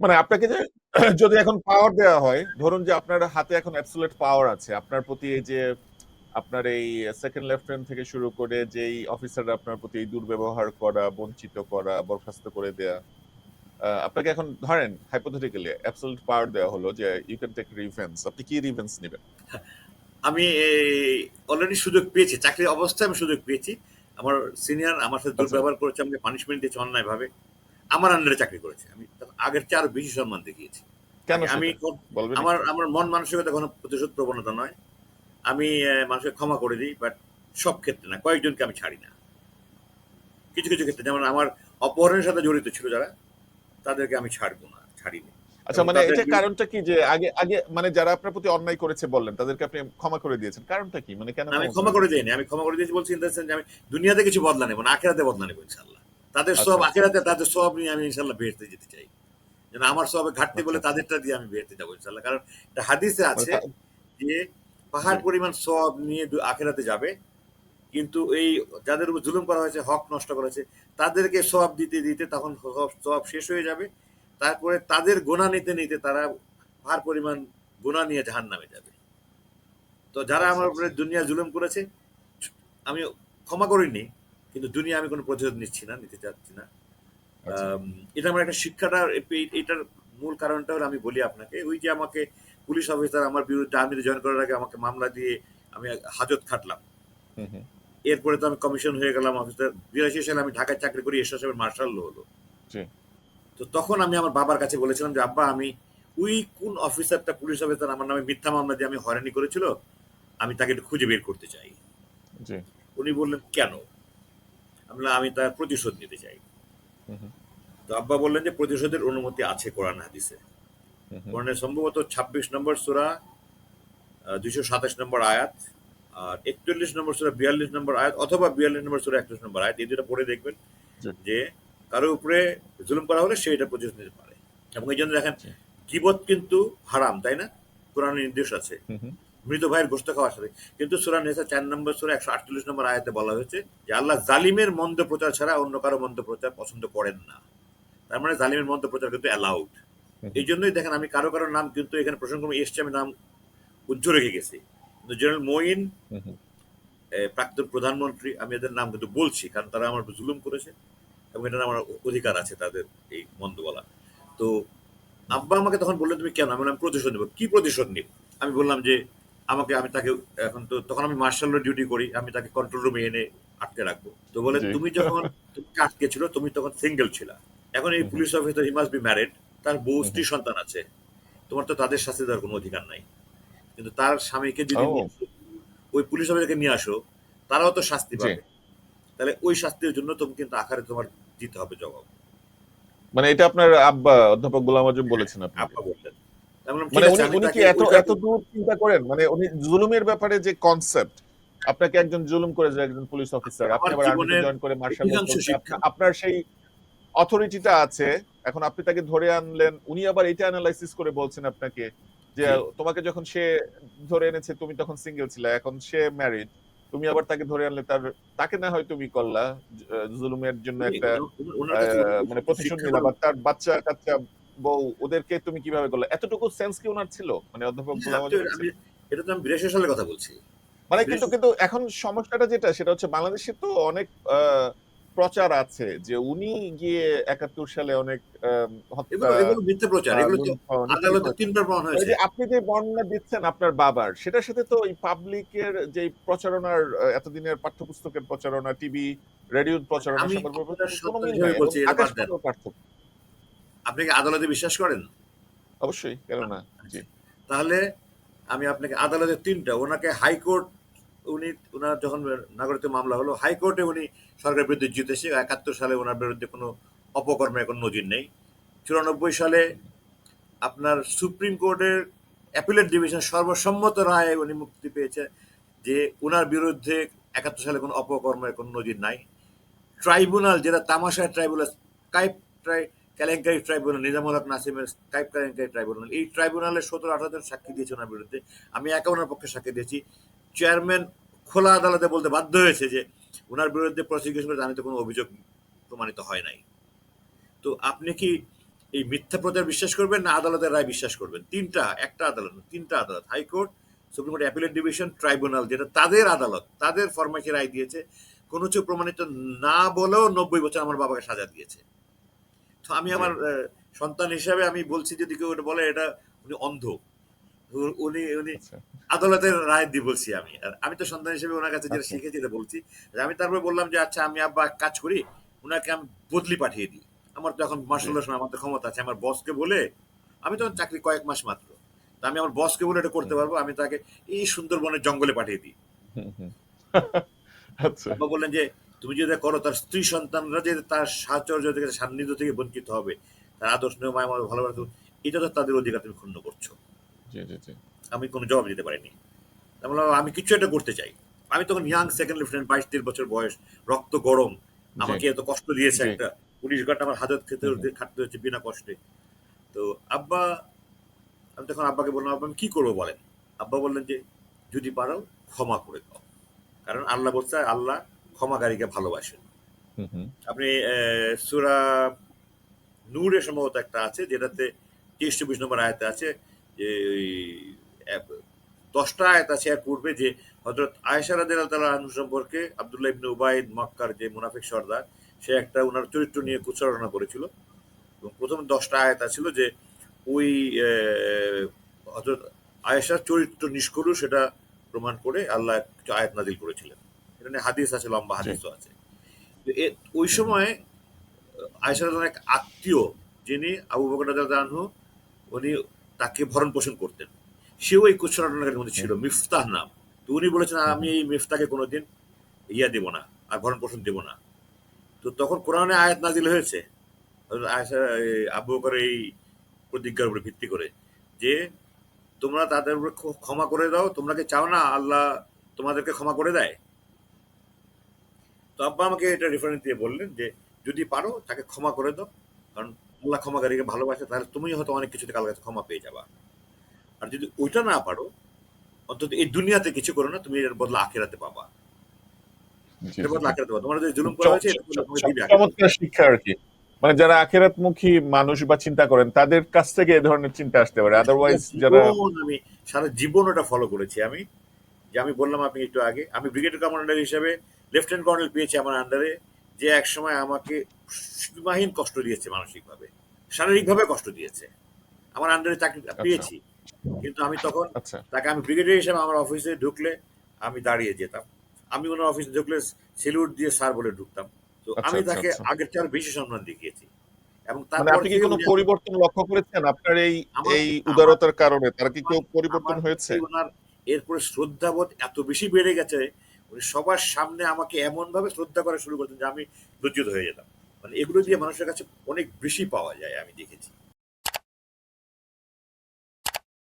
মানে আপনাকে যে যদি এখন পাওয়ার দেওয়া হয় ধরুন যে আপনার হাতে এখন অ্যাবসোলিউট পাওয়ার আছে আপনার প্রতি এই যে আপনার এই সেকেন্ড লেফটেন্যান্ট থেকে শুরু করে যেই অফিসাররা আপনার প্রতি এই দুর্ব্যবহার করা বঞ্চিত করা বরখাস্ত করে দেয়া আপনাকে এখন ধরেন হাইপোথেটিক্যালি অ্যাবসোলিউট পাওয়ার দেওয়া হলো যে ইউ ক্যান টেক রিভেন্স আপনি কি রিভেন্স নেবেন? আমি অলরেডি সুযোগ পেয়েছি চাকরির অবস্থায় আমি সুযোগ পেয়েছি। আমার সিনিয়র আমার সাথে দুর্ব্যবহার করেছে আমাকে পানিশমেন্ট দিয়েছে অন্যায় ভাবে আমার আন্ডারে চাকরি করেছে। আমি আগের চেয়ে আরও বেশি সম্মান দেখিয়েছি। আমি আমার আমার মন মানসিকতা কোনো প্রতিশোধ প্রবণতা নয়। আমি মানুষকে ক্ষমা করে দিই বাট সব ক্ষেত্রে না কয়েকজনকে আমি ছাড়ি না। কিছু কিছু ক্ষেত্রে যেমন আমার অপহরণের সাথে জড়িত ছিল যারা তাদেরকে আমি ছাড়বো না ছাড়িনি। আচ্ছা মানে এটা কারণটা কি যে আগে আগে মানে যারা আপনার প্রতি অন্যায় করেছে বললেন তাদেরকে আপনি ক্ষমা করে দিয়েছেন কারণটা কি? মানে কেন আমি ক্ষমা করে দিইনি আমি ক্ষমা করে দিয়েছি বলছি in the sense যে আমি দুনিয়াতে কিছু বদলা নেব না আখেরাতে বদলা নেব ইনশাল্লাহ তাদের আচ্ছা, সব। আখেরাতে তাদের সব নিয়ে আমি ইনশাল্লাহ বেরতে যেতে চাই। যেন আমার সবে ঘাটতি বলে আচ্ছা। তাদেরটা দিয়ে আমি বেরতে যাব ইনশাল্লাহ। কারণ একটা হাদিসে আছে যে পাহাড় পরিমাণ সব নিয়ে আখেরাতে যাবে কিন্তু এই যাদের উপর জুলুম করা হয়েছে হক নষ্ট করা হয়েছে তাদেরকে সব দিতে দিতে তখন সব সব শেষ হয়ে যাবে। তারপরে তাদের গোনা নিতে নিতে তারা পাহাড় পরিমাণ গোনা নিয়ে জাহান নামে যাবে। তো যারা আচ্ছা, আমার উপরে দুনিয়া জুলুম করেছে আমি ক্ষমা করিনি কিন্তু দুনিয়া আমি কোনো প্রতিশোধ নিচ্ছি না নিতে চাচ্ছি না। আচ্ছা। এটা আমার একটা শিক্ষাটা এটার মূল কারণটা হলো আমি বলি আপনাকে ওই যে আমাকে পুলিশ অফিসার আমার বিরুদ্ধে আর্মিতে জয়েন করার আগে আমাকে মামলা দিয়ে আমি হাজত খাটলাম। এরপরে তো আমি কমিশন হয়ে গেলাম অফিসার। বিরাশি সালে আমি ঢাকায় চাকরি করি এরশাদ সাহেবের মার্শাল হলো। তো তখন আমি আমার বাবার কাছে বলেছিলাম যে আব্বা আমি ওই কোন অফিসারটা পুলিশ অফিসার আমার নামে মিথ্যা মামলা দিয়ে আমি হয়রানি করেছিল আমি তাকে একটু খুঁজে বের করতে চাই। উনি বললেন কেন? আমি বললাম, আমি তার প্রতিশোধ নিতে চাই। তো আব্বা বললেন যে প্রতিশোধের অনুমতি আছে কোরআন হাদিসে। কোরআনের সম্ভবত ছাব্বিশ নম্বর সুরা দুইশো সাতাশ নম্বর আয়াত আর একচল্লিশ নম্বর সুরা বিয়াল্লিশ নম্বর আয়াত অথবা বিয়াল্লিশ নম্বর সুরা একত্রিশ নম্বর আয়াত এই দুটো পড়ে দেখবেন যে কারোর উপরে জুলুম করা হলে সে এটা প্রতিশোধ নিতে পারে এবং এই জন্য দেখেন জি। গিবত কিন্তু হারাম তাই না কোরআনের নির্দেশ আছে। মৃত ভাইয়ের গোস্ত খাওয়ার সাথে কিন্তু সুরা নেসা চার নম্বর সুরা একশো আটচল্লিশ নম্বর আয়াতে বলা হয়েছে যে আল্লাহ জালিমের মন্দ প্রচার ছাড়া অন্য কারও মন্দ প্রচার পছন্দ করেন না। তার মানে জালিমের মন্দ প্রচার কিন্তু অ্যালাউড এই জন্যই দেখেন আমি কারও কারও নাম কিন্তু এখানে প্রসঙ্গক্রমে এসছে আমি নাম উজ্জ্ব রেখে গেছি। কিন্তু জেনারেল মঈন প্রাক্তন প্রধানমন্ত্রী আমি এদের নাম কিন্তু বলছি কারণ তারা আমার জুলুম করেছে এবং এটা আমার অধিকার আছে তাদের এই মন্দ বলা তো আব্বা আমাকে তখন বললেন তুমি কেন? আমি প্রতিশোধ নেব। কি প্রতিশোধ নিব? আমি বললাম যে আমাকে আমি তাকে এখন তো তখন আমি মার্শাল ডিউটি করি আমি তাকে কন্ট্রোল রুমে এনে আটকে রাখব। তো বলে তুমি যখন তুমি আটকে ছিল তুমি তখন সিঙ্গেল ছিলা। এখন এই police officer he must be married তার বউ স্ত্রী সন্তান আছে। তোমার তো তাদের শাস্তি দেওয়ার কোনো অধিকার নাই। কিন্তু তার স্বামীকে যদি ওই পুলিশ অফিসারকে নিয়ে আসো তারাও তো শাস্তি পাবে। তাহলে ওই শাস্তির জন্য তুমি কিন্তু আকারে তোমার দিতে হবে জবাব। মানে এটা আপনার আব্বা অধ্যাপক গোলাম আজম বলেছেন আপনি আব্বা বললেন। ঠিক মানে উনি কি এত এত দূর চিন্তা করেন? মানে উনি জুলুমের ব্যাপারে যে কনসেপ্ট আপনাকে একজন জুলুম করে যে একজন পুলিশ অফিসার আপনি আবার জয়েন করে মার্শাল আপনার সেই অথরিটিটা আছে এখন আপনি তাকে ধরে আনলেন উনি আবার এটা অ্যানালাইসিস করে বলছেন আপনাকে যে তোমাকে যখন সে ধরে এনেছে তুমি তখন সিঙ্গেল ছিলে এখন সে ম্যারিড তুমি আবার তাকে ধরে আনলে তার তাকে না হয় তুমি করলা জুলুমের জন্য একটা মানে প্রতিশোধ শিক্ষা নিলাম তার বাচ্চা কাচ্চা বউ ওদেরকে তুমি কীভাবে করলে? এতটুকু সেন্স কি ওনার ছিল? মানে অধ্যাপক গোলাম এটা তো আমি বিরাশি সালের কথা বলছি। মানে কিন্তু কিন্তু এখন সমস্যাটা যেটা সেটা হচ্ছে বাংলাদেশে তো অনেক প্রচার আছে যে উনি গিয়ে একাত্তর সালে অনেক আপনি যে বর্ণনা দিচ্ছেন আপনার বাবার সেটার সাথে তো এই পাবলিকের যে প্রচারণার এতদিনের পাঠ্যপুস্তকের প্রচারণা টিভি রেডিওর প্রচারণা সম্পর্কে আপনার কোনো মিল সন্তান নাই আপনি কি আদালতে বিশ্বাস করেন? অবশ্যই কেন না? জি। তাহলে আমি আপনাকে আদালতে তিনটা ওনাকে হাইকোর্ট উনি ওনার যখন নাগরিক মামলা হলো হাইকোর্টে উনি সরকারের বিরুদ্ধে জিতেছে একাত্তর সালে ওনার বিরুদ্ধে কোনো অপকর্মের কোনো নজির নেই। চুরানব্বই সালে আপনার সুপ্রিম কোর্টের অ্যাপিলেট ডিভিশন সর্বসম্মত রায়ে উনি মুক্তি পেয়েছে যে ওনার বিরুদ্ধে একাত্তর সালে কোনো অপকর্মের কোনো নজির নাই। ট্রাইব্যুনাল যেটা তামাশায় ট্রাইব্যুনাল স্কাইপ ট্রাই কেলেঙ্কারি ট্রাইব্যুনাল, নিজামুল হক নাসিমের স্কাইপ কেলেঙ্কারি ট্রাইব্যুনাল, এই ট্রাইব্যুনালে সতেরো আঠারো জন সাক্ষী দিয়েছে ওনার বিরুদ্ধে। আমি একা ওনার পক্ষে সাক্ষী দিয়েছি। চেয়ারম্যান খোলা আদালতে বলতে বাধ্য হয়েছে যে ওনার বিরুদ্ধে প্রসিকিউশন জানিতে কোনো অভিযোগ প্রমাণিত হয় নাই। তো আপনি কি এই মিথ্যা প্রচার বিশ্বাস করবেন না আদালতের রায় বিশ্বাস করবেন? তিনটা, একটা আদালত তিনটা আদালত, high court, supreme court appellate division, tribunal, যেটা তাদের আদালত, তাদের ফরমাইশে রায় দিয়েছে। কোনো কিছু প্রমাণিত না বলেও নব্বই বছর আমার বাবাকে সাজা দিয়েছে। আমি আমার সন্তান হিসাবে আমি বলছি যদি কেউ এটা বলে এটা উনি অন্ধ। উনি উনি আচ্ছা। আদালতের রায় দিয়ে বলছি আমি। আর আমি তো সন্তান হিসেবে ওনার কাছে যেটা আচ্ছা। শিখেছি এটা বলছি। আমি তারপরে বললাম যে আচ্ছা আমি আব্বা এক কাজ করি ওনাকে আমি বদলি পাঠিয়ে দিই। আমার তো এখন মার্শাল্লাহ আমার তো ক্ষমতা আছে। আমার বসকে বলে আমি তখন চাকরি কয়েক মাস মাত্র। তা আমি আমার বসকে বলে এটা করতে পারব আমি তাকে এই সুন্দরবনের জঙ্গলে পাঠিয়ে দিই। আচ্ছা বললেন যে তুমি যদি করো তার স্ত্রী সন্তানরা যে তার সাহচর্য থেকে সান্নিধ্য থেকে বঞ্চিত হবে তার আদর্শ নিয়ম আমার ভালোবাসা এটা তো তাদের অধিকার তুমি ক্ষুণ্ণ করছ। আমি কোনো জবাব দিতে পারিনি। আমি কিছু একটা করতে চাই। আমি তখন ইয়াং সেকেন্ড লেফটেন্যান্ট বাইশ তেইশ বছর বয়স রক্ত গরম। আমাকে এত কষ্ট দিয়েছে একটা পুলিশ ঘাট আমার হাজত খেতে খাটতে হচ্ছে বিনা কষ্টে। তো আব্বা আমি তখন আব্বাকে বললাম আব্বা আমি কি করব বলেন? আব্বা বললেন যে যদি পারো ক্ষমা করে দাও। কারণ আল্লাহ বলছে আল্লাহ ক্ষমাকারীকে ভালোবাসেন। আপনি সূরা নূরে সম্ভবত একটা আছে যেটাতে তেইশ চব্বিশ নম্বর আয়াতে আছে যে ওই, দশটা আয়াত আছে এর পূর্বে যে হজরত রাদিয়াল্লাহু তাআলা আনহু সম্পর্কে আব্দুল্লাহ ইবনে উবাইদ মক্কার যে মুনাফিক সর্দার সে একটা ওনার চরিত্র নিয়ে কুচারণা করেছিল। এবং প্রথম দশটা আয়াত ছিল যে ওই হজরত আয়েশার চরিত্র নিষ্করু সেটা প্রমাণ করে আল্লাহ কিছু আয়াত নাজিল করেছিলেন। এটা নিয়ে হাদিস আছে লম্বা হাদিসও আছে। ওই সময় রাদিয়াল্লাহু এক আত্মীয় যিনি আবু বকর উনি তাকে ভরণ পোষণ করতেন। সেও এই কুচরাটার মধ্যে ছিল মিফতাহ নাম। তো উনি বলেছেন আমি এই মিফতাকে কোনোদিন ইয়া দেব না আর ভরণ পোষণ দেব না। তো তখন কোরআনে আয়াত নাজিল হয়েছে। আবু বকর এই প্রতিজ্ঞার উপরে ভিত্তি করে যে তোমরা তাদের উপরে ক্ষমা করে দাও তোমরা কি চাও না আল্লাহ তোমাদেরকে ক্ষমা করে দেয়? তো আব্বা আমাকে এটা রেফারেন্স দিয়ে বললেন যে যদি পারো তাকে ক্ষমা করে দাও। কারণ আল্লাহ ক্ষমাকারীকে ভালোবাসে তাহলে তুমি হয়তো অনেক কিছু থেকে কাছে ক্ষমা পেয়ে যাবা। আর যদি ওইটা না পারো অন্তত এই দুনিয়াতে কিছু করো না তুমি এর বদলা আখেরাতে পাবা। এর বদলা আখেরাতে পাবা। তোমার যদি জুলুম করা হয়েছে। চমৎকার শিক্ষা আর কি। মানে যারা আখেরাতমুখী মানুষ বা চিন্তা করেন তাদের কাছ থেকে এ ধরনের চিন্তা আসতে পারে। আদারওয়াইজ যারা আমি সারা জীবন ওটা ফলো করেছি আমি। যে আমি বললাম আপনি একটু আগে আমি ব্রিগেড কমান্ডার হিসেবে লেফটেন্যান্ট কর্নেল পেয়েছি আমার আন্ডারে যে এক সময় আমাকে সীমাহীন কষ্ট দিয়েছে মানসিকভাবে শারীরিকভাবে কষ্ট দিয়েছে। আমার আন্ডারে চাকরি পেয়েছি কিন্তু আমি তখন আচ্ছা। তাকে আমি ব্রিগেডিয়ার হিসেবে আমার অফিসে ঢুকলে আমি দাঁড়িয়ে যেতাম। আমি ওনার অফিসে ঢুকলে সেলুট দিয়ে স্যার বলে ঢুকতাম। তো আচ্ছা, আমি আচ্ছা, তাকে আচ্ছা। আগের চেয়ে আরও বেশি সম্মান দেখিয়েছি। এবং মানে তারপর আপনি কি থেকে কোনো পরিবর্তন লক্ষ্য করেছেন আপনার এই এই উদারতার কারণে? তার কি কেউ পরিবর্তন হয়েছে? ওনার এরপরে শ্রদ্ধাবোধ এত বেশি বেড়ে গেছে উনি সবার সামনে আমাকে এমনভাবে শ্রদ্ধা করা শুরু করতেন যে আমি লজ্জিত হয়ে যেতাম। মানে এগুলো দিয়ে মানুষের কাছে অনেক বেশি পাওয়া যায়, আমি দেখেছি।